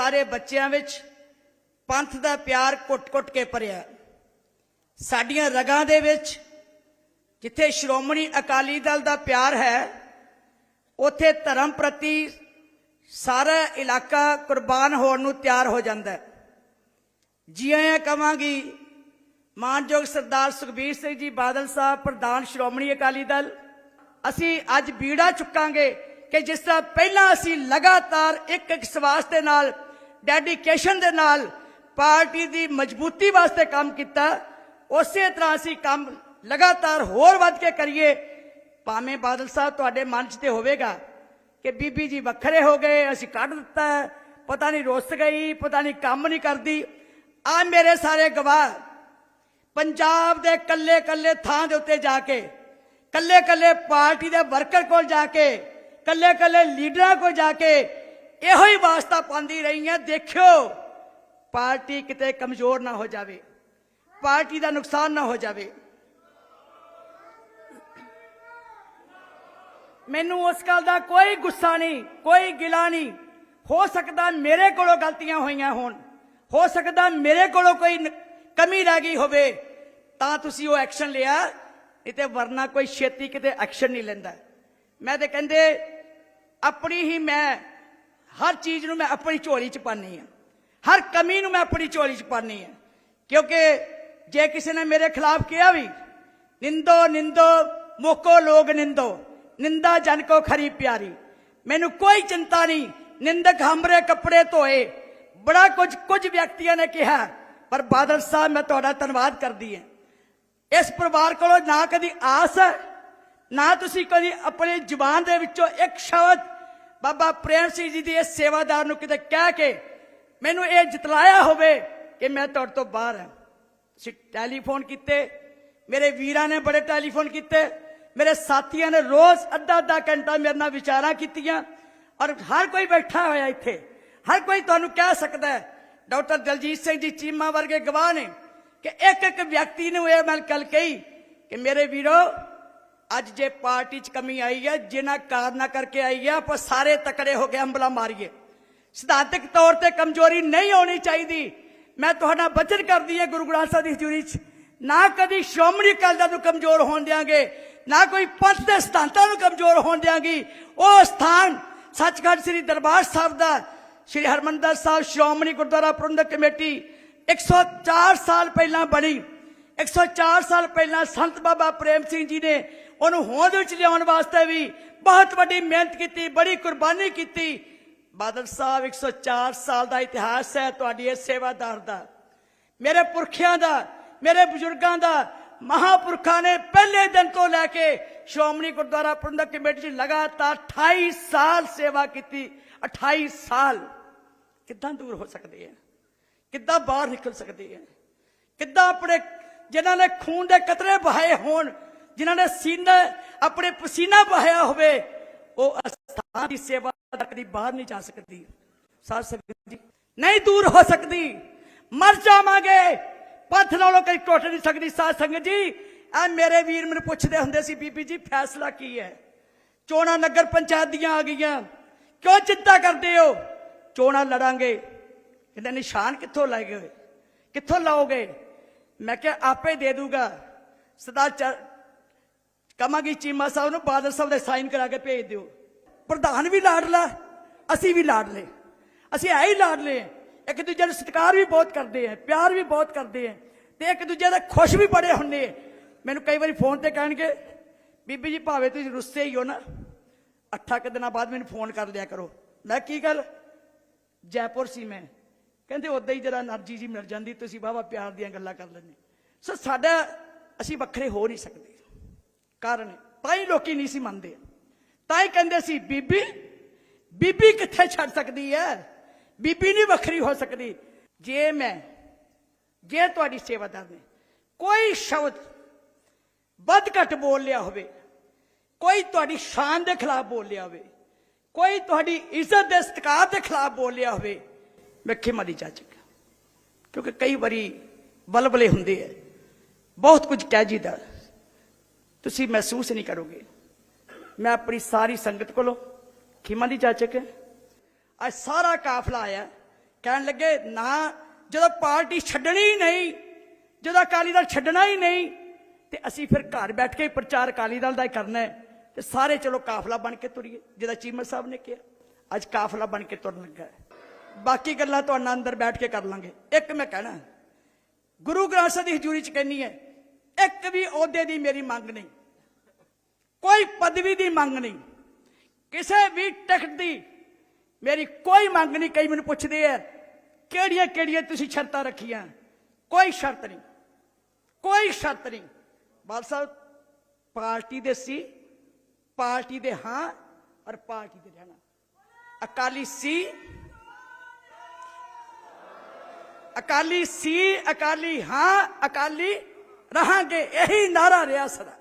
ਸਾਰੇ ਬੱਚਿਆਂ ਵਿੱਚ ਪੰਥ ਦਾ ਪਿਆਰ ਕੁੱਟ-ਕੁੱਟ ਕੇ ਭਰਿਆ। ਸਾਡੀਆਂ ਰਗਾਂ ਦੇ ਵਿੱਚ ਜਿੱਥੇ ਸ਼੍ਰੋਮਣੀ ਅਕਾਲੀ ਦਲ ਦਾ ਪਿਆਰ ਹੈ, ਉੱਥੇ ਧਰਮ ਪ੍ਰਤੀ ਸਾਰਾ ਇਲਾਕਾ ਕੁਰਬਾਨ ਹੋਣ ਨੂੰ ਤਿਆਰ ਹੋ ਜਾਂਦਾ ਹੈ। ਜੀ ਆਇਆਂ ਕਵਾਂਗੀ ਮਾਨਯੋਗ ਸਰਦਾਰ ਸੁਖਬੀਰ ਸਿੰਘ ਜੀ ਬਾਦਲ ਸਾਹਿਬ, ਪ੍ਰਧਾਨ ਸ਼੍ਰੋਮਣੀ ਅਕਾਲੀ ਦਲ, ਅਸੀਂ ਅੱਜ ਬੀੜਾ ਚੁੱਕਾਂਗੇ ਕਿ ਜਿਸ ਤਰ੍ਹਾਂ ਪਹਿਲਾਂ ਅਸੀਂ ਲਗਾਤਾਰ ਇੱਕ ਇੱਕ ਸਵਾਸ ਦੇ ਨਾਲ ਡੈਡੀਕੇਸ਼ਨ ਦੇ ਨਾਲ ਪਾਰਟੀ ਦੀ ਮਜ਼ਬੂਤੀ ਵਾਸਤੇ ਕੰਮ ਕੀਤਾ, ਉਸੇ ਤਰ੍ਹਾਂ ਅਸੀਂ ਕੰਮ ਲਗਾਤਾਰ ਹੋਰ ਵੱਧ ਕੇ ਕਰੀਏ। ਭਾਵੇਂ ਬਾਦਲ ਸਾਹਿਬ ਤੁਹਾਡੇ ਮਨ 'ਚ ਤੇ ਹੋਵੇਗਾ ਕਿ ਬੀਬੀ ਜੀ ਵੱਖਰੇ ਹੋ ਗਏ, ਅਸੀਂ ਕੱਢ ਦਿੱਤਾ, ਪਤਾ ਨਹੀਂ ਰੁੱਸ ਗਈ, ਪਤਾ ਨਹੀਂ ਕੰਮ ਨਹੀਂ ਕਰਦੀ। ਆ ਮੇਰੇ ਸਾਰੇ ਗਵਾਹ, ਪੰਜਾਬ ਦੇ ਕੱਲੇ ਕੱਲੇ ਥਾਂ ਦੇ ਉੱਤੇ ਜਾ ਕੇ ਕੱਲੇ ਕੱਲੇ ਪਾਰਟੀ ਦੇ ਵਰਕਰ ਕੋਲ ਜਾ ਕੇ ਕੱਲੇ ਕੱਲੇ ਲੀਡਰਾਂ ਕੋਲ ਜਾ ਕੇ ਇਹੋ ਹੀ ਵਾਸਤਾ ਪਾਉਂਦੀ ਰਹੀ ਹੈ ਦੇਖਿਓ, ਪਾਰਟੀ ਕਿਤੇ ਕਮਜ਼ੋਰ ਨਾ ਹੋ ਜਾਵੇ, ਪਾਰਟੀ ਦਾ ਨੁਕਸਾਨ ਨਾ ਹੋ ਜਾਵੇ। ਮੈਨੂੰ ਉਸ ਗੱਲ ਦਾ ਕੋਈ ਗੁੱਸਾ ਨਹੀਂ, ਕੋਈ ਗਿਲਾ ਨਹੀਂ। ਹੋ ਸਕਦਾ ਮੇਰੇ ਕੋਲੋਂ ਗਲਤੀਆਂ ਹੋਈਆਂ ਹੋਣ, ਹੋ ਸਕਦਾ ਮੇਰੇ ਕੋਲੋਂ ਕੋਈ ਕਮੀ ਰਹਿ ਗਈ ਹੋਵੇ, ਤਾਂ ਤੁਸੀਂ ਉਹ ਐਕਸ਼ਨ ਲਿਆ ਨਹੀਂ ਤੇ ਵਰਨਾ ਕੋਈ ਛੇਤੀ ਕਿਤੇ ਐਕਸ਼ਨ ਨਹੀਂ ਲੈਂਦਾ। ਮੈਂ ਤੇ ਕਹਿੰਦੇ, ਆਪਣੀ ਹੀ ਮੈਂ ਹਰ ਚੀਜ਼ ਨੂੰ ਮੈਂ ਆਪਣੀ ਝੋਲੀ 'ਚ ਪਾਣੀ ਆ ਹਰ ਕਮੀ ਨੂੰ ਮੈਂ ਆਪਣੀ ਝੋਲੀ 'ਚ ਪਾਣੀ ਆ ਕਿਉਂਕਿ ਜੇ ਕਿਸੇ ਨੇ ਮੇਰੇ ਖਿਲਾਫ ਕਿਹਾ ਵੀ, ਨਿੰਦੋ ਨਿੰਦੋ, ਮੋਕੋ ਲੋਗ ਨਿੰਦੋ, ਨਿੰਦਾ ਜਨ ਕੋ ਖਰੀ ਪਿਆਰੀ। ਮੈਨੂੰ ਕੋਈ ਚਿੰਤਾ ਨਹੀਂ, ਨਿੰਦਕ ਹਮਰੇ ਕੱਪੜੇ ਧੋਏ। ਬੜਾ ਕੁਝ ਕੁਝ ਵਿਅਕਤੀਆਂ ਨੇ ਕਿਹਾ, ਪਰ ਬਾਦਲ ਸਾਹਿਬ, ਮੈਂ ਤੁਹਾਡਾ ਧੰਨਵਾਦ ਕਰਦੀ ਹਾਂ। ਇਸ ਪਰਿਵਾਰ ਕੋਲੋਂ ਨਾ ਕਦੀ ਆਸ ਹੈ, ਨਾ ਤੁਸੀਂ ਕਦੀ ਆਪਣੀ ਜ਼ੁਬਾਨ ਦੇ ਵਿੱਚੋਂ ਇੱਕ ਸ਼ਬਦ ਬਾਬਾ ਪ੍ਰੇਮ ਸਿੰਘ ਜੀ ਦੀ ਇਸ ਸੇਵਾਦਾਰ ਨੂੰ ਕਿਤੇ ਕਹਿ ਕੇ ਮੈਨੂੰ ਇਹ ਜਿਤਲਾਇਆ ਹੋਵੇ ਕਿ ਮੈਂ ਤੁਹਾਡੇ ਤੋਂ ਬਾਹਰ ਹਾਂ। ਤੁਸੀਂ ਟੈਲੀਫੋਨ ਕੀਤੇ, ਮੇਰੇ ਵੀਰਾਂ ਨੇ ਬੜੇ ਟੈਲੀਫੋਨ ਕੀਤੇ, ਮੇਰੇ ਸਾਥੀਆਂ ਨੇ ਰੋਜ਼ ਅੱਧਾ ਅੱਧਾ ਘੰਟਾ ਮੇਰੇ ਨਾਲ ਵਿਚਾਰਾਂ ਕੀਤੀਆਂ ਔਰ ਹਰ ਕੋਈ ਬੈਠਾ ਹੋਇਆ ਇੱਥੇ। ਹਰ ਕੋਈ ਤੁਹਾਨੂੰ ਕਹਿ ਸਕਦਾ ਹੈ, ਡਾਕਟਰ ਦਲਜੀਤ ਸਿੰਘ ਜੀ ਚੀਮਾ ਵਰਗੇ ਗਵਾਹ ਨੇ ਕਿ ਇੱਕ ਇੱਕ ਵਿਅਕਤੀ ਨੂੰ ਇਹ ਮੈਂ ਗੱਲ ਕਹੀ ਕਿ ਮੇਰੇ ਵੀਰੋ ਅੱਜ ਜੇ ਪਾਰਟੀ 'ਚ ਕਮੀ ਆਈ ਹੈ, ਜਿਨ੍ਹਾਂ ਕਾਰਨਾਂ ਕਰਕੇ ਆਈ ਹੈ, ਆਪਾਂ ਸਾਰੇ ਤਕੜੇ ਹੋ ਕੇ ਅੰਬਲਾ ਮਾਰੀਏ। ਸਿਧਾਂਤਕ ਤੌਰ ਤੇ ਕਮਜ਼ੋਰੀ ਨਹੀਂ ਹੋਣੀ ਚਾਹੀਦੀ। ਮੈਂ ਤੁਹਾਡਾ ਬਚਨ ਕਰਦੀ ਹਾਂ ਗੁਰੂ ਗ੍ਰੰਥ ਸਾਹਿਬ ਦੀ ਹਜ਼ੂਰੀ 'ਚ। ਨਾ ਕਦੀ ਸ਼੍ਰੋਮਣੀ ਅਕਾਲੀ ਦਲ ਨੂੰ ਕਮਜ਼ੋਰ ਹੋਣ ਦਿਆਂਗੇ, ਨਾ ਕੋਈ ਪੰਥ ਦੇ ਸਿਧਾਂਤਾਂ ਨੂੰ ਕਮਜ਼ੋਰ ਹੋਣ ਦਿਆਂਗੀ। ਉਹ ਸਥਾਨ ਸੱਚਖੰਡ ਸ੍ਰੀ ਦਰਬਾਰ ਸਾਹਿਬ ਦਾ, ਸ੍ਰੀ ਹਰਮੰਦਰ ਸਾਹਿਬ ਸ਼੍ਰੋਮਣੀ ਗੁਰਦੁਆਰਾ ਪ੍ਰਬੰਧਕ ਕਮੇਟੀ 104 ਸਾਲ ਪਹਿਲਾਂ ਬਣੀ। 104 ਸਾਲ ਪਹਿਲਾਂ ਸੰਤ ਬਾਬਾ ਪ੍ਰੇਮ ਸਿੰਘ ਜੀ ਨੇ ਉਹਨੂੰ ਹੋਂਦ ਵਿੱਚ ਲਿਆਉਣ ਵਾਸਤੇ ਵੀ ਬਹੁਤ ਵੱਡੀ ਮਿਹਨਤ ਕੀਤੀ, ਬੜੀ ਕੁਰਬਾਨੀ ਕੀਤੀ। ਬਾਦਲ ਸਾਹਿਬ 104 ਸਾਲ ਦਾ ਇਤਿਹਾਸ ਹੈ ਤੁਹਾਡੀ ਇਹ ਸੇਵਾਦਾਰ ਦਾ। ਮੇਰੇ ਪੁਰਖਿਆਂ ਦਾ, ਮੇਰੇ ਬਜ਼ੁਰਗਾਂ ਦਾ, ਮਹਾਪੁਰਖਾਂ ਨੇ ਪਹਿਲੇ ਦਿਨ ਤੋਂ ਲੈ ਕੇ ਸ਼੍ਰੋਮਣੀ ਗੁਰਦੁਆਰਾ ਪ੍ਰਬੰਧਕ ਕਮੇਟੀ 'ਚ ਲਗਾਤਾਰ 28 ਸਾਲ ਸੇਵਾ ਕੀਤੀ। 28 ਸਾਲ। ਕਿੱਦਾਂ ਦੂਰ ਹੋ ਸਕਦੇ ਆ ਕਿੱਦਾਂ ਬਾਹਰ ਨਿਕਲ ਸਕਦੇ ਆ ਕਿੱਦਾਂ ਆਪਣੇ, ਜਿਨ੍ਹਾਂ ਨੇ ਖੂਨ ਦੇ ਕਤਰੇ ਬਹਾਏ ਹੋਣ ਜਿਨ੍ਹਾਂ ਨੇ ਸੀਨਾ, ਆਪਣੇ ਪਸੀਨਾ ਬਹਾਇਆ ਹੋਵੇ, ਉਹ ਅਸਥਾਨ ਦੀ ਸੇਵਾ ਕਦੀ ਬਾਹਰ ਨਹੀਂ ਜਾ ਸਕਦੀ। ਸਾਧ ਸੰਗਤ ਜੀ, ਨਹੀਂ ਦੂਰ ਹੋ ਸਕਦੀ। ਮਰ ਜਾਵਾਂਗੇ। ਪੰਥ ਨਾਲੋਂ ਕਈ ਟੁੱਟ ਨਹੀਂ ਸਕਦੀ। ਸਾਧ ਸੰਗਤ ਜੀ ਆ ਮੇਰੇ ਵੀਰ ਮੈਨੂੰ ਪੁੱਛਦੇ ਹੁੰਦੇ ਸੀ, ਬੀਬੀ ਜੀ, ਫੈਸਲਾ ਕੀ ਹੈ? ਚੋਣਾਂ ਨਗਰ ਪੰਚਾਇਤ ਦੀਆਂ ਆ ਗਈਆਂ। ਕਿਉਂ ਚਿੰਤਾ ਕਰਦੇ ਹੋ? ਚੋਣਾਂ ਲੜਾਂਗੇ। ਕਹਿੰਦੇ, ਨਿਸ਼ਾਨ ਕਿੱਥੋਂ ਲਾਏ ਗਏ? ਕਿੱਥੋਂ ਲਾਓਗੇ? ਮੈਂ ਕਿਹਾ, ਆਪੇ ਦੇ ਦੂਗਾ। ਸਦਾ ਕਮਾਂਗੇ ਚੀਮਾ ਸਾਹਿਬ ਨੂੰ ਬਾਦਲ ਸਾਹਿਬ ਦੇ ਸਾਈਨ ਕਰਾ ਕੇ ਭੇਜ ਦਿਓ। ਪ੍ਰਧਾਨ ਵੀ ਲਾਡਲਾ ਅਸੀਂ ਵੀ ਲਾਡਲੇ ਅਸੀਂ ਐ ਹੀ ਲਾਡਲੇ ਇੱਕ ਦੂਜੇ ਦਾ ਸਤਿਕਾਰ ਵੀ ਬਹੁਤ ਕਰਦੇ ਆ ਪਿਆਰ ਵੀ ਬਹੁਤ ਕਰਦੇ ਆ ਤੇ ਇੱਕ ਦੂਜੇ ਦਾ ਖੁਸ਼ ਵੀ ਬੜੇ ਹੁੰਨੇ ਮੈਨੂੰ ਕਈ ਵਾਰੀ ਫੋਨ ਤੇ ਕਹਿਣਗੇ, ਬੀਬੀ ਜੀ ਭਾਵੇਂ ਤੁਸੀਂ ਰੁੱਸੇ ਹੀ ਹੋ ਨਾ, ਅੱਠਾ ਕਿ ਦਿਨਾਂ ਬਾਅਦ ਮੈਨੂੰ ਫੋਨ ਕਰ ਲਿਆ ਕਰੋ। ਮੈਂ ਕੀ ਗੱਲ? ਜੈਪੁਰ ਸੀ ਮੈਂ। ਕਹਿੰਦੇ ਉਦਾਂ ਹੀ ਜਰਾ એનર્ਜੀ ਜੀ ਮਿਲ ਜਾਂਦੀ, ਤੁਸੀਂ ਬਾਬਾ ਪਿਆਰ ਦੀਆਂ ਗੱਲਾਂ ਕਰ ਲੈਂਦੇ। ਸੋ ਸਾਡਾ, ਅਸੀਂ ਵੱਖਰੇ ਹੋ ਨਹੀਂ ਸਕਦੇ। ਕਾਰਨ ਤਾਂ ਹੀ ਲੋਕੀ ਨਹੀਂ ਸੀ ਮੰਨਦੇ ਤਾਂ ਹੀ ਕਹਿੰਦੇ ਸੀ ਬੀਬੀ ਬੀਬੀ ਕਿੱਥੇ ਛੱਡ ਸਕਦੀ ਹੈ ਬੀਬੀ ਨਹੀਂ ਵੱਖਰੀ ਹੋ ਸਕਦੀ ਜੇ ਮੈਂ ਜੇ ਤੁਹਾਡੀ ਸੇਵਾਦਾਰ ਨੇ ਕੋਈ ਸ਼ਬਦ ਵੱਧ ਘੱਟ ਬੋਲ ਲਿਆ ਹੋਵੇ ਕੋਈ ਤੁਹਾਡੀ ਸ਼ਾਨ ਦੇ ਖਿਲਾਫ ਬੋਲਿਆ ਹੋਵੇ ਕੋਈ ਤੁਹਾਡੀ ਇੱਜ਼ਤ ਦੇ ਸਤਿਕਾਰ ਦੇ ਖਿਲਾਫ ਬੋਲਿਆ ਹੋਵੇ ਮੈਂ ਖਿਮਾ ਦੀ ਜਾਚਕ ਕਿਉਂਕਿ ਕਈ ਵਾਰੀ ਬਲਬਲੇ ਹੁੰਦੇ ਐ ਬਹੁਤ ਕੁਝ ਕਹਿ ਜੀਦਾ ਤੁਸੀਂ ਮਹਿਸੂਸ ਨਹੀਂ ਕਰੋਗੇ। ਮੈਂ ਆਪਣੀ ਸਾਰੀ ਸੰਗਤ ਕੋਲੋਂ ਖਿਮਾ ਦੀ ਜਾਚਕ ਅੱਜ ਸਾਰਾ ਕਾਫਲਾ ਆਇਆ। ਕਹਿਣ ਲੱਗੇ, ਨਾ, ਜਦੋਂ ਪਾਰਟੀ ਛੱਡਣੀ ਹੀ ਨਹੀਂ, ਜਦੋਂ ਅਕਾਲੀ ਦਲ ਛੱਡਣਾ ਹੀ ਨਹੀਂ, ਤੇ ਅਸੀਂ ਫਿਰ ਘਰ ਬੈਠ ਕੇ ਹੀ ਪ੍ਰਚਾਰ ਅਕਾਲੀ ਦਲ ਦਾ ਹੀ ਕਰਨਾ ਹੈ। ਤੇ ਸਾਰੇ ਚਲੋ ਕਾਫਲਾ ਬਣ ਕੇ ਤੁਰੀਏ, ਜਿਹਦਾ ਚੀਮਰ ਸਾਹਿਬ ਨੇ ਕਿਹਾ। ਅੱਜ ਕਾਫਲਾ ਬਣ ਕੇ ਤੁਰਨ ਲੱਗਾ ਬਾਕੀ ਗੱਲਾਂ ਤੁਹਾਡਾ ਅੰਦਰ ਬੈਠ ਕੇ ਕਰ ਲਾਂਗੇ। ਇੱਕ ਮੈਂ ਕਹਿਣਾ, ਗੁਰੂ ਗ੍ਰੰਥ ਸਾਹਿਬ ਦੀ ਹਜ਼ੂਰੀ ਚ ਕਹਿੰਨੀ ਹੈ ਇੱਕ ਵੀ ਅਹੁਦੇ ਦੀ ਮੇਰੀ ਮੰਗ ਨਹੀਂ। ਕੋਈ ਪਦਵੀ ਦੀ ਮੰਗ ਨਹੀਂ। ਕਿਸੇ ਵੀ ਟਿਕਟ ਦੀ ਮੇਰੀ ਕੋਈ ਮੰਗ ਨਹੀਂ। ਕਈ ਮੈਨੂੰ ਪੁੱਛਦੇ ਆ, ਕਿਹੜੀਆਂ ਕਿਹੜੀਆਂ ਤੁਸੀਂ ਸ਼ਰਤਾਂ ਰੱਖੀਆਂ? ਕੋਈ ਸ਼ਰਤ ਨਹੀਂ। ਕੋਈ ਸ਼ਰਤ ਨਹੀਂ। ਬਾਲ ਸਾਹਿਬ ਪਾਰਟੀ ਦੇ ਸੀ, ਪਾਰਟੀ ਦੇ ਹਾਂ ਔਰ ਪਾਰਟੀ ਦੇ ਰਹਿਣਾ ਅਕਾਲੀ ਸੀ ਅਕਾਲੀ ਸੀ, ਅਕਾਲੀ ਹਾਂ, ਅਕਾਲੀ ਰਹਾਂਗੇ, ਇਹੀ ਨਾਰਾ ਰਿਹਾ ਸਦਾ।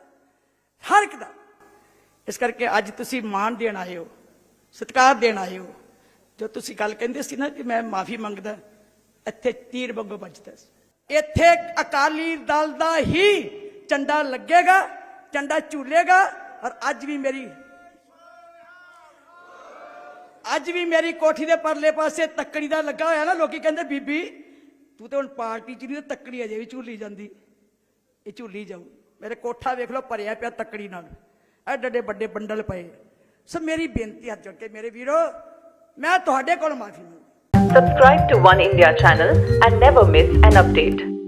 ਹਰ ਇੱਕ ਦਾ। ਇਸ ਕਰਕੇ ਅੱਜ ਤੁਸੀਂ ਮਾਣ ਦੇਣ ਆਏ ਹੋ, ਸਤਿਕਾਰ ਦੇਣ ਆਏ ਹੋ। ਜੋ ਤੁਸੀਂ ਗੱਲ ਕਹਿੰਦੇ ਸੀ ਨਾ ਕਿ ਮੈਂ ਮਾਫੀ ਮੰਗਦਾ, ਇੱਥੇ ਤੀਰ ਵਾਂਗੂ ਵੱਜਦਾ ਇੱਥੇ ਅਕਾਲੀ ਦਲ ਦਾ ਹੀ ਝੰਡਾ ਲੱਗੇਗਾ, ਝੰਡਾ ਝੂਲੇਗਾ ਔਰ ਅੱਜ ਵੀ ਮੇਰੀ ਅੱਜ ਵੀ ਮੇਰੀ ਕੋਠੀ ਦੇ ਪਰਲੇ ਪਾਸੇ ਤੱਕੜੀ ਦਾ ਲੱਗਾ ਹੋਇਆ ਨਾ, ਲੋਕੀ ਕਹਿੰਦੇ, ਬੀਬੀ, ਤੂੰ ਤੇ ਹੁਣ ਪਾਰਟੀ ਚ ਨਹੀਂ ਤੱਕੜੀ ਅਜੇ ਵੀ ਝੂਲੀ ਜਾਂਦੀ। ਇਹ ਝੂਲੀ ਜਾਊ। ਮੇਰੇ ਕੋਠਾ ਵੇਖ ਲਓ, ਭਰਿਆ ਪਿਆ ਤੱਕੜੀ ਨਾਲ। ਐਡੇ ਐਡੇ ਵੱਡੇ ਬੰਡਲ ਪਏ। ਸੋ ਮੇਰੀ ਬੇਨਤੀ ਹੱਥ ਜੋੜ ਕੇ, ਮੇਰੇ ਵੀਰੋ, ਮੈਂ ਤੁਹਾਡੇ ਕੋਲ ਮਾਫੀ ਮੰਗਦਾ Subscribe to One India channel and never miss an update.